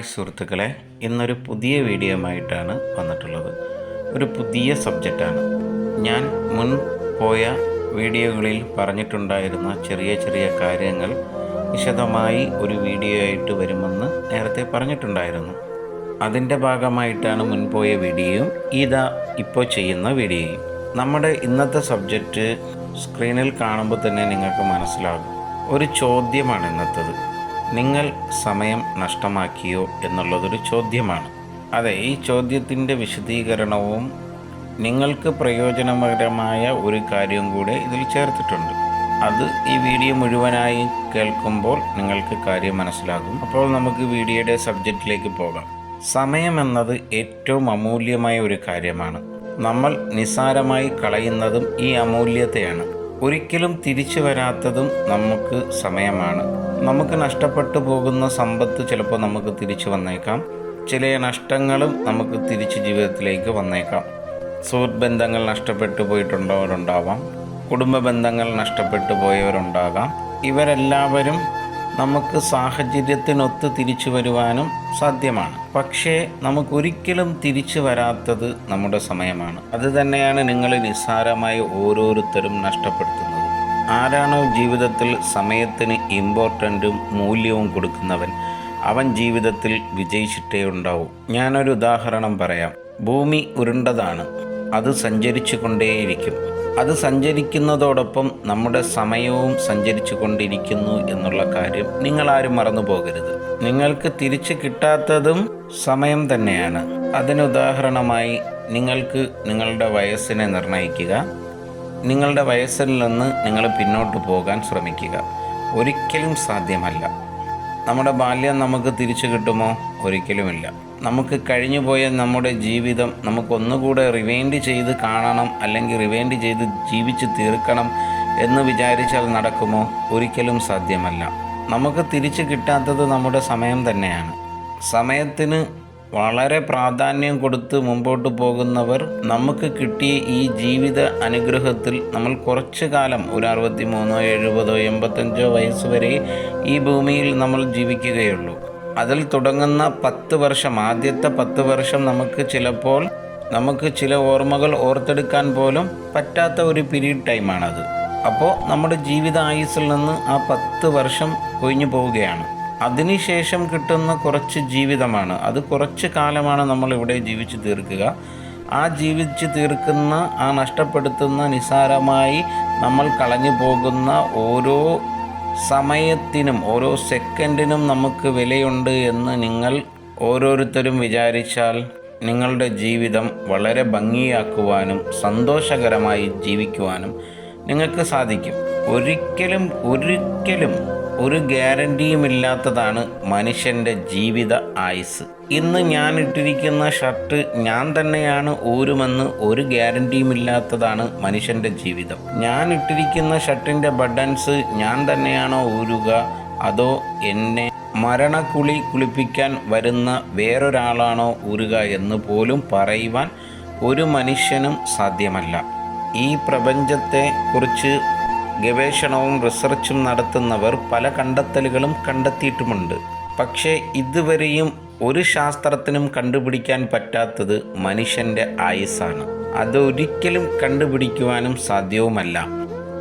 Hi സുഹൃത്തുക്കളെ ഇന്നൊരു പുതിയ വീഡിയോയുമായിട്ടാണ് വന്നിട്ടുള്ളത്. ഒരു പുതിയ സബ്ജക്റ്റാണ്. ഞാൻ മുൻ പോയ വീഡിയോകളിൽ പറഞ്ഞിട്ടുണ്ടായിരുന്ന ചെറിയ ചെറിയ കാര്യങ്ങൾ വിശദമായി ഒരു വീഡിയോ ആയിട്ട് വരുമെന്ന് നേരത്തെ പറഞ്ഞിട്ടുണ്ടായിരുന്നു. അതിന്റെ ഭാഗമായിട്ടാണ് മുൻപോയ വീഡിയോയും ഇതാ ഇപ്പോൾ ചെയ്യുന്ന വീഡിയോയും. നമ്മുടെ ഇന്നത്തെ സബ്ജക്റ്റ് സ്ക്രീനിൽ കാണുമ്പോൾ തന്നെ നിങ്ങൾക്ക് മനസ്സിലാകും. ഒരു ചോദ്യമാണ് ഇന്നത്തത്. നിങ്ങൾ സമയം നഷ്ടമാക്കിയോ എന്നുള്ളതൊരു ചോദ്യമാണ്. അതെ ഈ ചോദ്യത്തിന്റെ വിശദീകരണവും നിങ്ങൾക്ക് പ്രയോജനകരമായ ഒരു കാര്യം കൂടെ ഇതിൽ ചേർത്തിട്ടുണ്ട്. അത് ഈ വീഡിയോ മുഴുവനായി കേൾക്കുമ്പോൾ നിങ്ങൾക്ക് കാര്യം മനസ്സിലാകും. അപ്പോൾ നമുക്ക് വീഡിയോയുടെ സബ്ജക്റ്റിലേക്ക് പോകാം. സമയം എന്നത് ഏറ്റവും അമൂല്യമായ ഒരു കാര്യമാണ്. നമ്മൾ നിസ്സാരമായി കളയുന്നതും ഈ അമൂല്യതയാണ്. ഒരിക്കലും തിരിച്ചു വരാത്തതും നമുക്ക് സമയമാണ്. നമുക്ക് നഷ്ടപ്പെട്ടു പോകുന്ന സമ്പത്ത് ചിലപ്പോൾ നമുക്ക് തിരിച്ചു വന്നേക്കാം. ചില നഷ്ടങ്ങളും നമുക്ക് തിരിച്ച് ജീവിതത്തിലേക്ക് വന്നേക്കാം. സുഹൃത്ത് ബന്ധങ്ങൾ നഷ്ടപ്പെട്ടു പോയിട്ടുള്ളവരുണ്ടാവാം. കുടുംബ ബന്ധങ്ങൾ നഷ്ടപ്പെട്ടു പോയവരുണ്ടാകാം. ഇവരെല്ലാവരും നമുക്ക് സാഹചര്യത്തിനൊത്ത് തിരിച്ചു വരുവാനും സാധ്യമാണ്. പക്ഷേ നമുക്കൊരിക്കലും തിരിച്ചു വരാത്തത് നമ്മുടെ സമയമാണ്. അത് തന്നെയാണ് നിങ്ങൾ നിസ്സാരമായി ഓരോരുത്തരും നഷ്ടപ്പെടുത്തുന്നത്. ആരാണോ ജീവിതത്തിൽ സമയത്തിന് ഇമ്പോർട്ടന്റും മൂല്യവും കൊടുക്കുന്നവൻ അവൻ ജീവിതത്തിൽ വിജയിച്ചിട്ടേ ഉണ്ടാവൂ. ഞാനൊരു ഉദാഹരണം പറയാം. ഭൂമി ഉരുണ്ടതാണ്. അത് സഞ്ചരിച്ചു കൊണ്ടേയിരിക്കും. അത് സഞ്ചരിക്കുന്നതോടൊപ്പം നമ്മുടെ സമയവും സഞ്ചരിച്ചു കൊണ്ടിരിക്കുന്നു എന്നുള്ള കാര്യം നിങ്ങളാരും മറന്നു പോകരുത്. നിങ്ങൾക്ക് തിരിച്ചു കിട്ടാത്തതും സമയം തന്നെയാണ്. അതിനുദാഹരണമായി നിങ്ങൾക്ക് നിങ്ങളുടെ വയസ്സിനെ നിർണയിക്കുക. നിങ്ങളുടെ വയസ്സിൽ നിന്ന് നിങ്ങൾ പിന്നോട്ട് പോകാൻ ശ്രമിക്കുക. ഒരിക്കലും സാധ്യമല്ല. നമ്മുടെ ബാല്യം നമുക്ക് തിരിച്ചു കിട്ടുമോ? ഒരിക്കലുമില്ല. നമുക്ക് കഴിഞ്ഞുപോയ നമ്മുടെ ജീവിതം നമുക്കൊന്നുകൂടെ റിവൈൻഡ് ചെയ്ത് കാണണം അല്ലെങ്കിൽ റിവൈൻഡ് ചെയ്ത് ജീവിച്ച് തീർക്കണം എന്ന് വിചാരിച്ചാൽ നടക്കുമോ? ഒരിക്കലും സാധ്യമല്ല. നമുക്ക് തിരിച്ചു കിട്ടാത്തത് നമ്മുടെ സമയം തന്നെയാണ്. സമയത്തിന് വളരെ പ്രാധാന്യം കൊടുത്ത് മുമ്പോട്ട് പോകുന്നവർ നമുക്ക് കിട്ടിയ ഈ ജീവിത അനുഗ്രഹത്തിൽ നമ്മൾ കുറച്ചു കാലം ഒരു അറുപത്തി മൂന്നോ എഴുപതോ എൺപത്തഞ്ചോ വയസ്സ് വരെ ഈ ഭൂമിയിൽ നമ്മൾ ജീവിക്കുകയുള്ളൂ. അതിൽ തുടങ്ങുന്ന പത്ത് വർഷം ആദ്യത്തെ പത്ത് വർഷം നമുക്ക് ചിലപ്പോൾ നമുക്ക് ചില ഓർമ്മകൾ ഓർത്തെടുക്കാൻ പോലും പറ്റാത്ത ഒരു പീരീഡ് ടൈമാണത്. അപ്പോൾ നമ്മുടെ ജീവിത ആയുസ്സിൽ നിന്ന് ആ പത്ത് വർഷം കൊഴിഞ്ഞു പോവുകയാണ്. അതിനുശേഷം കിട്ടുന്ന കുറച്ച് ജീവിതമാണ്. അത് കുറച്ച് കാലമാണ് നമ്മൾ ഇവിടെ ജീവിച്ചു തീർക്കുക. ആ ജീവിച്ചു തീർക്കുന്ന ആ നഷ്ടപ്പെടുത്തുന്ന നിസാരമായി നമ്മൾ കളഞ്ഞു പോകുന്ന ഓരോ സമയത്തിനും ഓരോ സെക്കൻഡിനും നമുക്ക് വിലയുണ്ട് എന്ന് നിങ്ങൾ ഓരോരുത്തരും വിചാരിച്ചാൽ നിങ്ങളുടെ ജീവിതം വളരെ ഭംഗിയാക്കുവാനും സന്തോഷകരമായി ജീവിക്കുവാനും നിങ്ങൾക്ക് സാധിക്കും. ഒരിക്കലും ഒരിക്കലും ഒരു ഗ്യാരണ്ടിയും ഇല്ലാത്തതാണ് മനുഷ്യന്റെ ജീവിത ആയുസ് ഇന്ന് ഞാൻ ഇട്ടിരിക്കുന്ന ഷർട്ട് ഞാൻ തന്നെയാണ് ഊരുമെന്ന് ഒരു ഗ്യാരണ്ടിയും ഇല്ലാത്തതാണ് മനുഷ്യന്റെ ജീവിതം. ഞാൻ ഇട്ടിരിക്കുന്ന ഷർട്ടിന്റെ ബട്ടൺസ് ഞാൻ തന്നെയാണോ ഊരുക? അതോ എന്നെ മരണക്കുളി കുളിപ്പിക്കാൻ വരുന്ന വേറൊരാളാണോ ഊരുക എന്ന് പോലും പറയുവാൻ ഒരു മനുഷ്യനും സാധ്യമല്ല. ഈ പ്രപഞ്ചത്തെ കുറിച്ച് ഗവേഷണവും റിസർച്ചും നടത്തുന്നവർ പല കണ്ടെത്തലുകളും കണ്ടെത്തിയിട്ടുമുണ്ട്. പക്ഷേ ഇതുവരെയും ഒരു ശാസ്ത്രത്തിനും കണ്ടുപിടിക്കാൻ പറ്റാത്തത് മനുഷ്യന്റെ ആയുസ്സാണ്. അതൊരിക്കലും കണ്ടുപിടിക്കുവാനും സാധ്യവുമല്ല.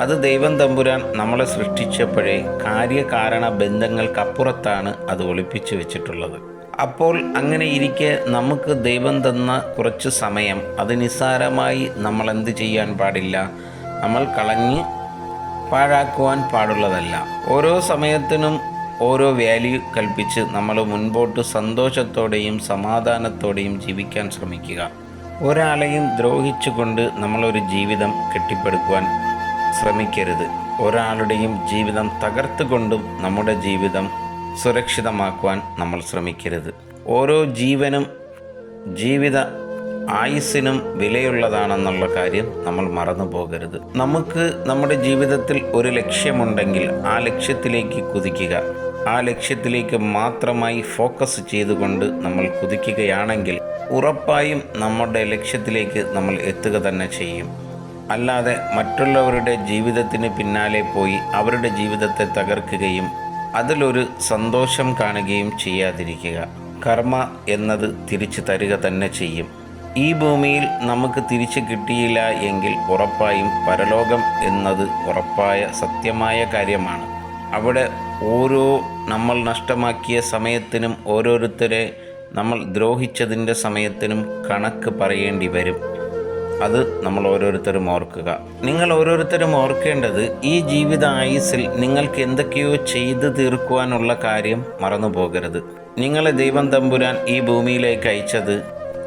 അത് ദൈവം തമ്പുരാൻ നമ്മളെ സൃഷ്ടിച്ചപ്പോഴേ കാര്യകാരണ ബന്ധങ്ങൾക്കപ്പുറത്താണ് അത് ഒളിപ്പിച്ചു വെച്ചിട്ടുള്ളത്. അപ്പോൾ അങ്ങനെ ഇരിക്കെ നമുക്ക് ദൈവം തന്ന കുറച്ച് സമയം അത് നിസ്സാരമായി നമ്മൾ എന്ത് ചെയ്യാൻ പാടില്ല? നമ്മൾ കളഞ്ഞ് പാഴാക്കുവാൻ പാടുള്ളതല്ല ഓരോ സമയത്തിനും ഓരോ വാല്യൂ കൽപ്പിച്ച് നമ്മൾ മുൻപോട്ട് സന്തോഷത്തോടെയും സമാധാനത്തോടെയും ജീവിക്കാൻ ശ്രമിക്കുക. ഒരാളെയും ദ്രോഹിച്ചുകൊണ്ട് നമ്മളൊരു ജീവിതം കെട്ടിപ്പടുക്കുവാൻ ശ്രമിക്കരുത്. ഒരാളുടെയും ജീവിതം തകർത്തുകൊണ്ടും നമ്മുടെ ജീവിതം സുരക്ഷിതമാക്കുവാൻ നമ്മൾ ശ്രമിക്കരുത്. ഓരോ ജീവനും ജീവിത ആയുസ്സിനും വിലയുള്ളതാണെന്നുള്ള കാര്യം നമ്മൾ മറന്നു പോകരുത്. നമുക്ക് നമ്മുടെ ജീവിതത്തിൽ ഒരു ലക്ഷ്യമുണ്ടെങ്കിൽ ആ ലക്ഷ്യത്തിലേക്ക് കുതിക്കുക. ആ ലക്ഷ്യത്തിലേക്ക് മാത്രമായി ഫോക്കസ് ചെയ്തുകൊണ്ട് നമ്മൾ കുതിക്കുകയാണെങ്കിൽ ഉറപ്പായും നമ്മുടെ ലക്ഷ്യത്തിലേക്ക് നമ്മൾ എത്തുക തന്നെ ചെയ്യും. അല്ലാതെ മറ്റുള്ളവരുടെ ജീവിതത്തിന് പിന്നാലെ പോയി അവരുടെ ജീവിതത്തെ തകർക്കുകയും അതിലൊരു സന്തോഷം കാണുകയും ചെയ്യാതിരിക്കുക. കർമ്മ എന്നത് തിരിച്ചു തരിക തന്നെ ചെയ്യും. ഈ ഭൂമിയിൽ നമുക്ക് തിരിച്ചു കിട്ടിയില്ല എങ്കിൽ ഉറപ്പായും പരലോകം എന്നത് ഉറപ്പായ സത്യമായ കാര്യമാണ്. അവിടെ ഓരോ നമ്മൾ നഷ്ടമാക്കിയ സമയത്തിനും ഓരോരുത്തരെ നമ്മൾ ദ്രോഹിച്ചതിന്റെ സമയത്തിനും കണക്ക് പറയേണ്ടി വരും. അത് നമ്മൾ ഓരോരുത്തരും ഓർക്കുക. നിങ്ങൾ ഓരോരുത്തരും ഓർക്കേണ്ടത് ഈ ജീവിത ആയുസിൽ നിങ്ങൾക്ക് എന്തൊക്കെയോ ചെയ്തു തീർക്കുവാനുള്ള കാര്യം മറന്നു പോകരുത് നിങ്ങളെ ദൈവം തമ്പുരാൻ ഈ ഭൂമിയിലേക്ക് അയച്ചത്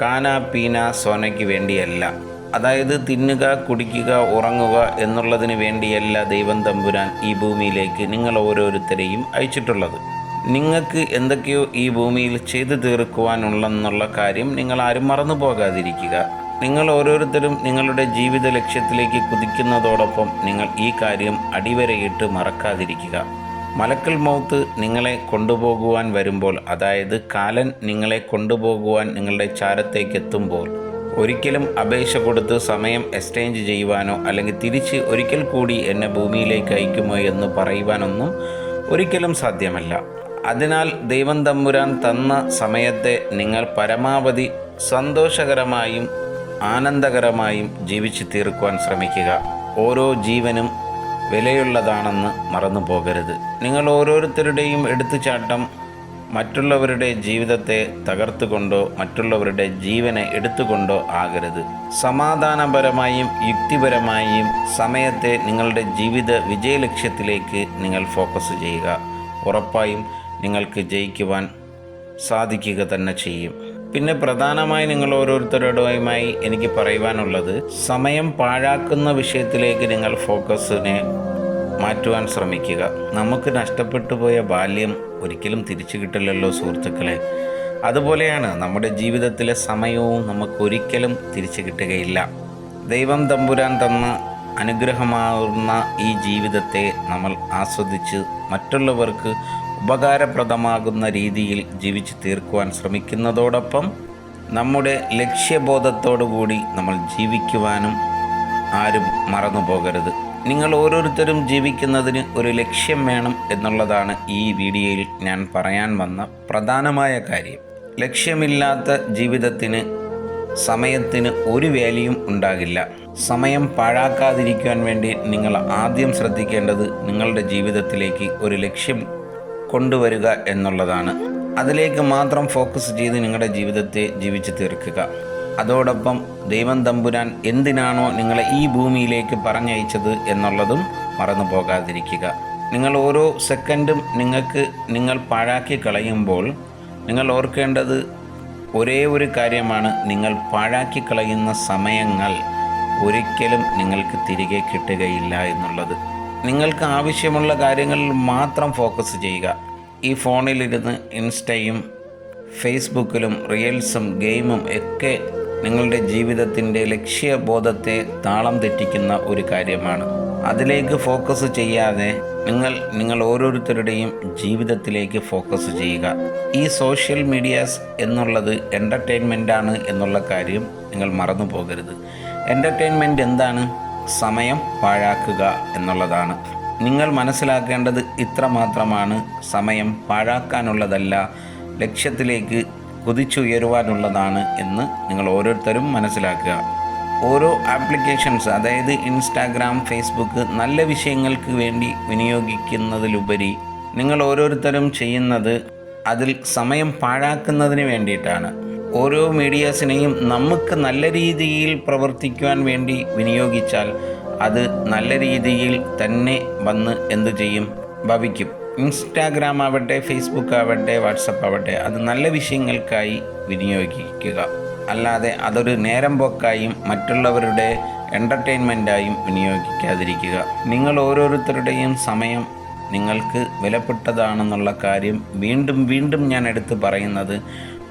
കാന പീന സോനയ്ക്ക് വേണ്ടിയല്ല. അതായത് തിന്നുക കുടിക്കുക ഉറങ്ങുക എന്നുള്ളതിന് വേണ്ടിയല്ല ദൈവം തമ്പുരാൻ ഈ ഭൂമിയിലേക്ക് നിങ്ങൾ ഓരോരുത്തരെയും അയച്ചിട്ടുള്ളത്. നിങ്ങൾക്ക് എന്തൊക്കെയോ ഈ ഭൂമിയിൽ ചെയ്തു തീർക്കുവാനുള്ളെന്നുള്ള കാര്യം നിങ്ങൾ ആരും മറന്നു പോകാതിരിക്കുക. നിങ്ങൾ ഓരോരുത്തരും നിങ്ങളുടെ ജീവിത ലക്ഷ്യത്തിലേക്ക് കുതിക്കുന്നതോടൊപ്പം നിങ്ങൾ ഈ കാര്യം അടിവരയിട്ട് മറക്കാതിരിക്കുക. മലക്കൽ മൗത്ത് നിങ്ങളെ കൊണ്ടുപോകുവാൻ വരുമ്പോൾ അതായത് കാലൻ നിങ്ങളെ കൊണ്ടുപോകുവാൻ നിങ്ങളുടെ ചാരത്തേക്ക് എത്തുമ്പോൾ ഒരിക്കലും അപേക്ഷ കൊടുത്ത് സമയം എക്സ്ചേഞ്ച് ചെയ്യുവാനോ അല്ലെങ്കിൽ തിരിച്ച് ഒരിക്കൽ കൂടി എന്നെ ഭൂമിയിലേക്ക് അയക്കുമോ എന്ന് പറയുവാനൊന്നും ഒരിക്കലും സാധ്യമല്ല. അതിനാൽ ദൈവം തമ്പുരാൻ തന്ന സമയത്തെ നിങ്ങൾ പരമാവധി സന്തോഷകരമായും ആനന്ദകരമായും ജീവിച്ചു തീർക്കുവാൻ ശ്രമിക്കുക. ഓരോ ജീവനും വിലയുള്ളതാണെന്ന് മറന്നു പോകരുത് നിങ്ങൾ ഓരോരുത്തരുടെയും എടുത്തുചാട്ടം മറ്റുള്ളവരുടെ ജീവിതത്തെ തകർത്തുകൊണ്ടോ മറ്റുള്ളവരുടെ ജീവനെ എടുത്തുകൊണ്ടോ ആകരുത്. സമാധാനപരമായും യുക്തിപരമായും സമയത്തെ നിങ്ങളുടെ ജീവിത വിജയലക്ഷ്യത്തിലേക്ക് നിങ്ങൾ ഫോക്കസ് ചെയ്യുക. ഉറപ്പായും നിങ്ങൾക്ക് ജയിക്കുവാൻ സാധിക്കുക തന്നെ ചെയ്യും. പിന്നെ പ്രധാനമായി നിങ്ങൾ ഓരോരുത്തരുടെയുമായി എനിക്ക് പറയുവാനുള്ളത് സമയം പാഴാക്കുന്ന വിഷയത്തിലേക്ക് നിങ്ങൾ ഫോക്കസിനെ മാറ്റുവാൻ ശ്രമിക്കുക. നമുക്ക് നഷ്ടപ്പെട്ടു പോയ ബാല്യം ഒരിക്കലും തിരിച്ചു കിട്ടില്ലല്ലോ സുഹൃത്തുക്കളെ. അതുപോലെയാണ് നമ്മുടെ ജീവിതത്തിലെ സമയവും നമുക്കൊരിക്കലും തിരിച്ചു കിട്ടുകയില്ല. ദൈവം തമ്പുരാൻ തന്ന അനുഗ്രഹമാകുന്ന ഈ ജീവിതത്തെ നമ്മൾ ആസ്വദിച്ച് മറ്റുള്ളവർക്ക് ഉപകാരപ്രദമാകുന്ന രീതിയിൽ ജീവിച്ചു തീർക്കുവാൻ ശ്രമിക്കുന്നതോടൊപ്പം നമ്മുടെ ലക്ഷ്യബോധത്തോടുകൂടി നമ്മൾ ജീവിക്കുവാനും ആരും മറന്നു പോകരുത്. നിങ്ങൾ ഓരോരുത്തരും ജീവിക്കുന്നതിന് ഒരു ലക്ഷ്യം വേണം എന്നുള്ളതാണ് ഈ വീഡിയോയിൽ ഞാൻ പറയാൻ വന്ന പ്രധാനമായ കാര്യം. ലക്ഷ്യമില്ലാത്ത ജീവിതത്തിന് സമയത്തിന് ഒരു വാല്യൂം ഉണ്ടാകില്ല. സമയം പാഴാക്കാതിരിക്കാൻ വേണ്ടി നിങ്ങൾ ആദ്യം ശ്രദ്ധിക്കേണ്ടത് നിങ്ങളുടെ ജീവിതത്തിലേക്ക് ഒരു ലക്ഷ്യം കൊണ്ടുവരിക എന്നുള്ളതാണ്. അതിലേക്ക് മാത്രം ഫോക്കസ് ചെയ്ത് നിങ്ങളുടെ ജീവിതത്തെ ജീവിച്ചു തീർക്കുക. അതോടൊപ്പം ദൈവം തമ്പുരാൻ എന്തിനാണോ നിങ്ങളെ ഈ ഭൂമിയിലേക്ക് പറഞ്ഞയച്ചത് എന്നുള്ളതും മറന്നു പോകാതിരിക്കുക. നിങ്ങൾ ഓരോ സെക്കൻഡും നിങ്ങൾക്ക് നിങ്ങൾ പാഴാക്കി കളയുമ്പോൾ നിങ്ങൾ ഓർക്കേണ്ടത് ഒരേ ഒരു കാര്യമാണ്. നിങ്ങൾ പാഴാക്കി കളയുന്ന സമയങ്ങൾ ഒരിക്കലും നിങ്ങൾക്ക് തിരികെ കിട്ടുകയില്ല എന്നുള്ളത്. നിങ്ങൾക്ക് ആവശ്യമുള്ള കാര്യങ്ങളിൽ മാത്രം ഫോക്കസ് ചെയ്യുക. ഈ ഫോണിലിരുന്ന് ഇൻസ്റ്റയും ഫേസ്ബുക്കിലും റീൽസും ഗെയിമും ഒക്കെ നിങ്ങളുടെ ജീവിതത്തിന്റെ ലക്ഷ്യബോധത്തെ താളം തെറ്റിക്കുന്ന ഒരു കാര്യമാണ്. അതിലേക്ക് ഫോക്കസ് ചെയ്യാതെ നിങ്ങൾ നിങ്ങൾ ഓരോരുത്തരുടെയും ജീവിതത്തിലേക്ക് ഫോക്കസ് ചെയ്യുക. ഈ സോഷ്യൽ മീഡിയാസ് എന്നുള്ളത് എന്റർടൈൻമെന്റാണ് എന്നുള്ള കാര്യം നിങ്ങൾ മറന്നു പോകരുത് എന്റർടൈൻമെന്റ് എന്താണ്? സമയം പാഴാക്കുക എന്നുള്ളതാണ്. നിങ്ങൾ മനസ്സിലാക്കേണ്ടത് ഇത്ര മാത്രമാണ്. സമയം പാഴാക്കാനുള്ളതല്ല ലക്ഷ്യത്തിലേക്ക് കുതിച്ചുയരുവാനുള്ളതാണ് എന്ന് നിങ്ങൾ ഓരോരുത്തരും മനസ്സിലാക്കുക. ഓരോ ആപ്ലിക്കേഷൻസ് അതായത് ഇൻസ്റ്റാഗ്രാം ഫേസ്ബുക്ക് നല്ല വിഷയങ്ങൾക്ക് വേണ്ടി വിനിയോഗിക്കുന്നതിലുപരി നിങ്ങൾ ഓരോരുത്തരും ചെയ്യുന്നത് അതിൽ സമയം പാഴാക്കുന്നതിന് വേണ്ടിയിട്ടാണ്. ഓരോ മീഡിയാസിനെയും നമുക്ക് നല്ല രീതിയിൽ പ്രവർത്തിക്കുവാൻ വേണ്ടി വിനിയോഗിച്ചാൽ അത് നല്ല രീതിയിൽ തന്നെ വന്ന് എന്തു ചെയ്യും? ഭവിക്കും. ഇൻസ്റ്റാഗ്രാം ആവട്ടെ ഫേസ്ബുക്ക് ആവട്ടെ വാട്സപ്പ് ആവട്ടെ അത് നല്ല വിഷയങ്ങൾക്കായി വിനിയോഗിക്കുക. അല്ലാതെ അതൊരു നേരം പോക്കായും മറ്റുള്ളവരുടെ എന്റർടൈൻമെന്റായും വിനിയോഗിക്കാതിരിക്കുക. നിങ്ങൾ ഓരോരുത്തരുടെയും സമയം നിങ്ങൾക്ക് വിലപ്പെട്ടതാണെന്നുള്ള കാര്യം വീണ്ടും വീണ്ടും ഞാൻ എടുത്തു പറയുന്നത്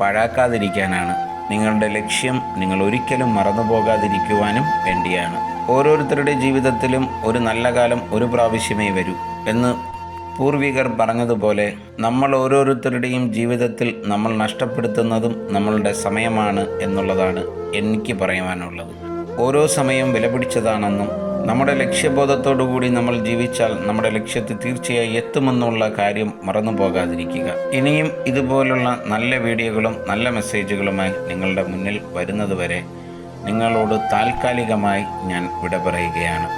പഴാക്കാതിരിക്കാനാണ്. നിങ്ങളുടെ ലക്ഷ്യം നിങ്ങൾ ഒരിക്കലും മറന്നു പോകാതിരിക്കുവാനും വേണ്ടിയാണ്. ഓരോരുത്തരുടെ ജീവിതത്തിലും ഒരു നല്ല കാലം ഒരു പ്രാവശ്യമേ വരൂ എന്ന് പൂർവികർ പറഞ്ഞതുപോലെ നമ്മൾ ഓരോരുത്തരുടെയും ജീവിതത്തിൽ നമ്മൾ നഷ്ടപ്പെടുത്തുന്നതും നമ്മളുടെ സമയമാണ് എന്നുള്ളതാണ് എനിക്ക് പറയുവാനുള്ളത് ഓരോ സമയം വിലപിടിച്ചതാണെന്നും നമ്മുടെ ലക്ഷ്യബോധത്തോടുകൂടി നമ്മൾ ജീവിച്ചാൽ നമ്മുടെ ലക്ഷ്യത്തിൽ തീർച്ചയായും എത്തുമെന്നുള്ള കാര്യം മറന്നു പോകാതിരിക്കുക. ഇനിയും ഇതുപോലുള്ള നല്ല വീഡിയോകളും നല്ല മെസ്സേജുകളുമായി നിങ്ങളുടെ മുന്നിൽ വരുന്നതുവരെ നിങ്ങളോട് താൽക്കാലികമായി ഞാൻ വിട പറയുകയാണ്.